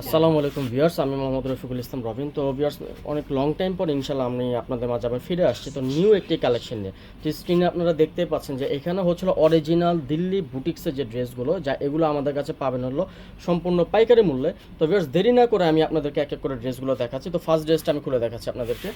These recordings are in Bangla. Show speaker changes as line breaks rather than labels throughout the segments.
আসসালামু আলাইকুম ভিউয়ার্স, আমি মোহাম্মদ রফিকুল ইসলাম রবিন। তো ভিউয়ার্স, অনেক লং টাইম পর ইনশাল্লাহ আমি আপনাদের মাঝে আবার ফিরে আসছি। তো নিউ একটি কালেকশন নিয়ে। তো স্ক্রিনে আপনারা দেখতেই পাচ্ছেন যে এখানে হচ্ছিল অরিজিনাল দিল্লি বুটিক্সের যে ড্রেসগুলো, যা এগুলো আমাদের কাছে পাবেন হলো সম্পূর্ণ পাইকারি মূল্যে। তো ভিউয়ার্স, দেরি না করে আমি আপনাদেরকে এক এক করে ড্রেসগুলো দেখাচ্ছি। তো ফার্স্ট ড্রেসটা আমি খুলে দেখাচ্ছি আপনাদেরকে।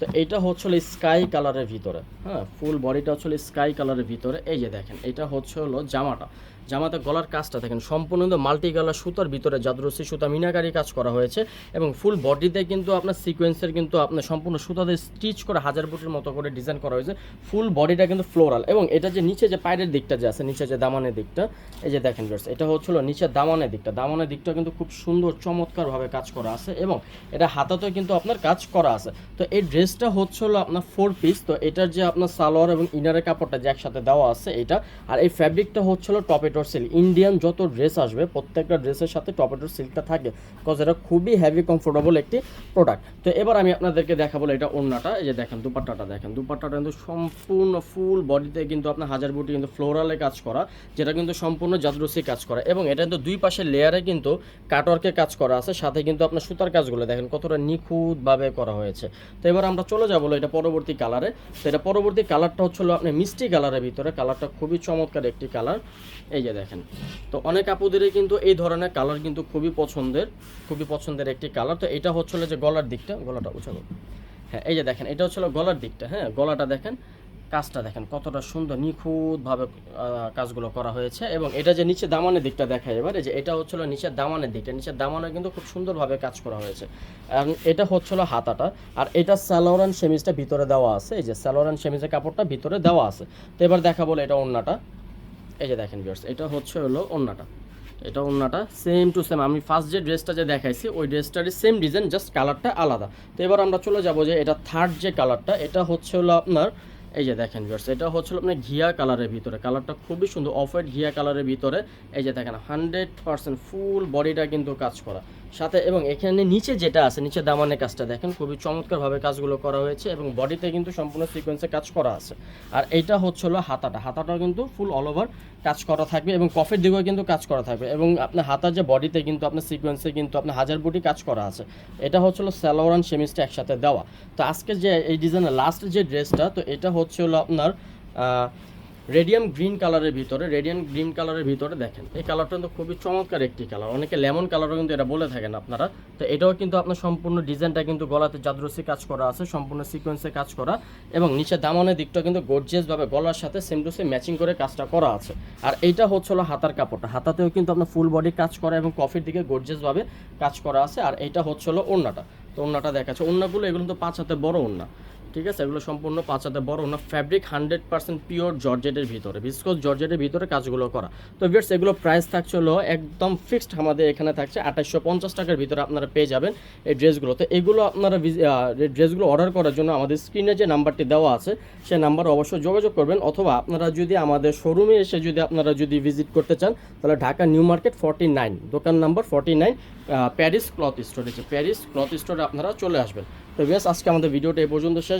তো এইটা হচ্ছিল স্কাই কালারের ভিতরে। হ্যাঁ ফুল বডিটা হচ্ছিল স্কাই কালারের ভিতরে। এই যে দেখেন, এটা হচ্ছে হলো জামাটা। জামাতে গলার কাজটা দেখেন, সম্পূর্ণ মাল্টি কালার সুতার ভিতরে জাদরসি সুতা মিনাকারি কাজ করা হয়েছে এবং ফুল বডিতে কিন্তু আপনার সিকোয়েন্সের কিন্তু আপনার সম্পূর্ণ সুতাতে স্টিচ করে হাজার বুটির মতো করে ডিজাইন করা হয়েছে। ফুল বডিটা কিন্তু ফ্লোরাল এবং এটা যে নিচে যে পায়ের দিকটা যে আছে, নিচে যে দামানের দিকটা, এই যে দেখেন এটা হচ্ছিল নিচে দামানের দিকটা। দামানের দিকটা কিন্তু খুব সুন্দর চমৎকারভাবে কাজ করা আছে এবং এটা হাতাতেও কিন্তু আপনার কাজ করা আছে। তো এই ড্রেসটা হচ্ছিল আপনার ফোর পিস তো এটার যে আপনার সালোয়ার এবং ইনারের কাপড়টা যে একসাথে দেওয়া আছে এটা, আর এই ফ্যাব্রিকটা হচ্ছিল টপেটোর সিল্ক। ইন্ডিয়ান যত ড্রেস আসবে, প্রত্যেকটা ড্রেসের সাথে টপেটোর সিল্কটা থাকে বিকজ এটা খুবই হেভি কমফোর্টেবল একটি প্রোডাক্ট তো এবার আমি আপনাদেরকে দেখাবো এটা ওন্নাটা এই যে দেখেন, দুপাট্টাটা দেখেন। দুপাট্টাটা কিন্তু সম্পূর্ণ ফুল বডিতে কিন্তু আপনার হাজার বুটি কিন্তু ফ্লোরালে কাজ করা, যেটা কিন্তু সম্পূর্ণ জাদরসি কাজ করা। এবং এটা কিন্তু দুই পাশের লেয়ারে কিন্তু কাটওয়ার্কে কাজ করা আছে। সাথে কিন্তু আপনার সুতার কাজগুলো দেখেন, কতটা নিখুঁতভাবে করা হয়েছে। তো এবার আমরা চলে যাব এটা পরবর্তী কালারে তো এটা পরবর্তী কালারটা হচ্ছিল আপনি মিষ্টি কালারের ভিতরে। কালারটা খুবই চমৎকার একটি কালার এই যে দেখেন। তো অনেক আপুদেরই কিন্তু এই ধরনের কালার কিন্তু খুবই পছন্দের খুবই পছন্দের একটি কালার তো এটা হচ্ছিল যে গলার দিকটা, গলাটা উঁচানো। হ্যাঁ এই যে দেখেন, এটা হচ্ছিল গলার দিকটা হ্যাঁ গলাটা দেখেন, কাজটা দেখেন কতটা সুন্দর, নিখুঁতভাবে কাজগুলো করা হয়েছে এবং এটা যে নিচে দামানের দিকটা দেখায় এবার যে এটা হচ্ছিল নিচের দামানের দিকটা, নিচের দামানে কিন্তু খুব সুন্দরভাবে কাজ করা হয়েছে। আর এটা হচ্ছিল হাতাটা, আর এটা স্যালোরান সেমিজটা ভিতরে দেওয়া আছে, এই যে স্যালোরান সেমিজের কাপড়টা ভিতরে দেওয়া আছে। তো এবার দেখা বলে এটা ওন্নাটা এই যে দেখেন ভিউয়ার্স এটা হচ্ছে হলো ওন্নাটা। এটা ওন্নাটা সেম টু সেম আমি ফার্স্ট যে ড্রেসটা যে দেখাইছি, ওই ড্রেসটারই সেম ডিজাইন জাস্ট কালারটা আলাদা। তো এবার আমরা চলে যাব যে এটা থার্ড যে কালারটা এটা হচ্ছে হলো আপনার, এই যে দেখেন ভিউয়ার্স এটা হচ্ছে হলো আপনার ঘিয়া কালারের ভিতরে। কালারটা খুবই সুন্দর অফ হোয়াইট ঘিয়া কালারের ভিতরে। এই যে দেখেন হান্ড্রেড পার্সেন্ট ফুল বডিটা কিন্তু কাজ করা। সাথে এবং এখানে নিচে যেটা আছে, নিচে দামানের কাজটা দেখেন, খুবই চমৎকারভাবে কাজগুলো করা হয়েছে এবং বডিতে কিন্তু সম্পূর্ণ সিকোয়েন্সে কাজ করা আছে। আর এইটা হচ্ছে হলো হাতাটা। হাতাটাও কিন্তু ফুল অল ওভার কাজ করা থাকবে এবং কফের দিকেও কিন্তু কাজ করা থাকবে এবং আপনার হাতার যে বডিতে কিন্তু আপনার সিকোয়েন্সে কিন্তু আপনার হাজার বুটি কাজ করা আছে। এটা হচ্ছে হলো স্যালোরান সেমিসটা একসাথে দেওয়া। তো আজকে যে এই ডিজাইনের লাস্ট যে ড্রেসটা তো এটা হচ্ছে হলো আপনার রেডিয়াম গ্রিন কালারের ভিতরে রেডিয়াম গ্রিন কালারের ভিতরে দেখেন। এই কালারটা কিন্তু খুবই চমৎকার একটি কালার অনেকে লেমন কালারও কিন্তু এটা বলে থাকেন আপনারা। তো এটাও কিন্তু আপনার সম্পূর্ণ ডিজাইনটা কিন্তু গলাতে জাদরসি কাজ করা আছে, সম্পূর্ণ সিকোয়েন্সে কাজ করা। এবং নিচে দামনের দিকটা কিন্তু গর্জিয়াসভাবে গলার সাথে সেম টু সেম ম্যাচিং করে কাজটা করা আছে। আর এইটা হচ্ছে হলো হাতার কাপড়টা। হাতাতেও কিন্তু আপনার ফুল বডি কাজ করা এবং কফির দিকে গর্জিয়াসভাবে কাজ করা আছে। আর এইটা হচ্ছে হলো ওড়নাটা। তো ওড়নাটা দেখাচ্ছে। ওড়নাগুলো এগুলো তো পাঁচ হাতে বড় ওড়না। ঠিক আছে? এগুলো সম্পূর্ণ পাঁচ হাতে বড় না। ফ্যাব্রিক হান্ড্রেড পার্সেন্ট পিওর জর্জেটের ভিতরে। বিস্কস জর্জেটের ভিতরে কাজগুলো করা। তো ভিয়ার্স এগুলো প্রাইস থাকছে হলো একদম ফিক্সড আমাদের এখানে থাকছে আঠাশশো পঞ্চাশ টাকার ভিতরে আপনারা পেয়ে যাবেন এই ড্রেসগুলো তো এগুলো আপনারা ড্রেসগুলো অর্ডার করার জন্য আমাদের স্ক্রিনে যে নাম্বারটি দেওয়া আছে, সে নাম্বারে অবশ্যই যোগাযোগ করবেন। অথবা আপনারা যদি আমাদের শোরুমে এসে যদি আপনারা যদি ভিজিট করতে চান, তাহলে Dhaka new market forty nine দোকান number forty nine Paris cloth store Paris cloth স্টোরে আপনারা চলে আসবেন। তো বেশ আজকে আমাদের ভিডিওটা এই পর্যন্ত শেষ।